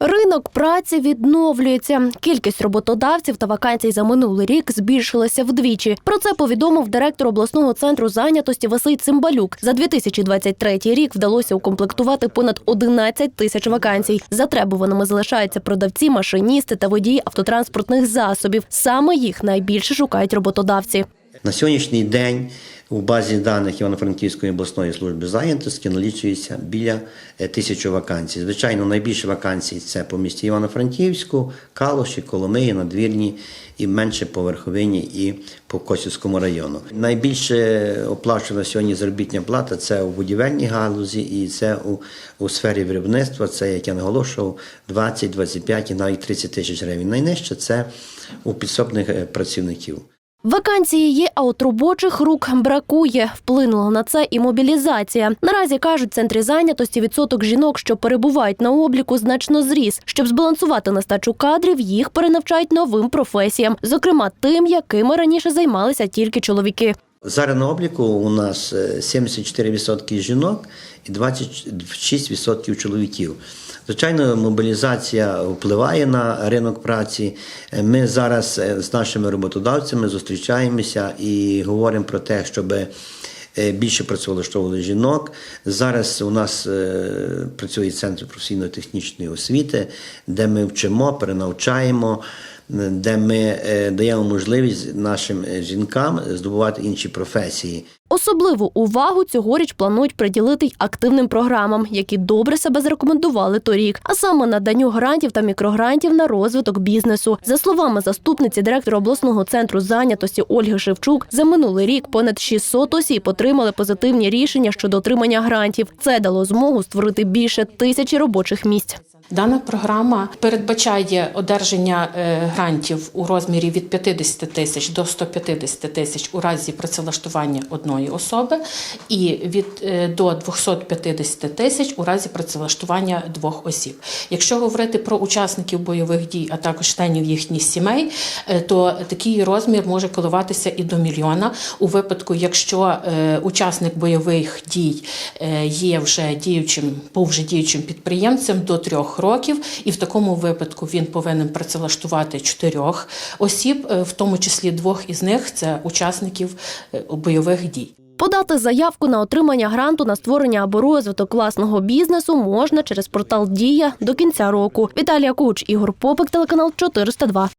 Ринок праці відновлюється. Кількість роботодавців та вакансій за минулий рік збільшилася вдвічі. Про це повідомив директор обласного центру зайнятості Василь Цимбалюк. За 2023 рік вдалося укомплектувати понад 11 тисяч вакансій. Затребуваними залишаються продавці, машиністи та водії автотранспортних засобів. Саме їх найбільше шукають роботодавці. На сьогоднішній день у базі даних Івано-Франківської обласної служби зайнятості налічується біля е, тисячі вакансій. Звичайно, найбільше вакансій це по місті Івано-Франківську, Калуші, Коломиї, Надвірні і менше по Верховині і по Косівському району. Найбільше оплачувана сьогодні заробітня плата це у будівельній галузі і це у, у сфері виробництва. Це, як я наголошував, 20, 25 і навіть 30 тисяч гривень. Найнижче це у підсобних е, працівників. Вакансії є, а от робочих рук бракує. Вплинула на це і мобілізація. Наразі кажуть, в центрі зайнятості відсоток жінок, що перебувають на обліку, значно зріс. Щоб збалансувати нестачу кадрів, їх перенавчають новим професіям, зокрема тим, якими раніше займалися тільки чоловіки. Зараз на обліку у нас е, 74% жінок і 26% чоловіків. Звичайно, мобілізація впливає на ринок праці. Е, Ми зараз е, з нашими роботодавцями зустрічаємося і говоримо про те, щоб е, більше працевлаштовували жінок. Зараз у нас е, працює центр професійно-технічної освіти, де ми вчимо, перенавчаємо, е, де ми е, даємо можливість нашим е, жінкам здобувати інші професії. Особливу увагу цьогоріч планують приділити й активним програмам, які добре себе зарекомендували торік, а саме наданню грантів та мікрогрантів на розвиток бізнесу. За словами заступниці директора обласного центру зайнятості Ольги Шевчук, за минулий рік понад 600 осіб отримали позитивні рішення щодо отримання грантів. Це дало змогу створити більше тисячі робочих місць. Дана програма передбачає одержання е, грантів у розмірі від 50 тисяч до 150 тисяч у разі працевлаштування одної особи, і від е, до 250 тисяч у разі працевлаштування двох осіб. Якщо говорити про учасників бойових дій, а також членів їхніх сімей, е, то такий розмір може коливатися і до мільйона у випадку, якщо учасник бойових дій є вже діючим, був вже діючим підприємцем до трьох років, і в такому випадку він повинен працевлаштувати чотирьох осіб, е, в тому числі двох із них це учасників е, бойових дій. Подати заявку на отримання гранту на створення або розвиток власного бізнесу можна через портал Дія до кінця року. Віталія Куч, Ігор Попик, телеканал 402.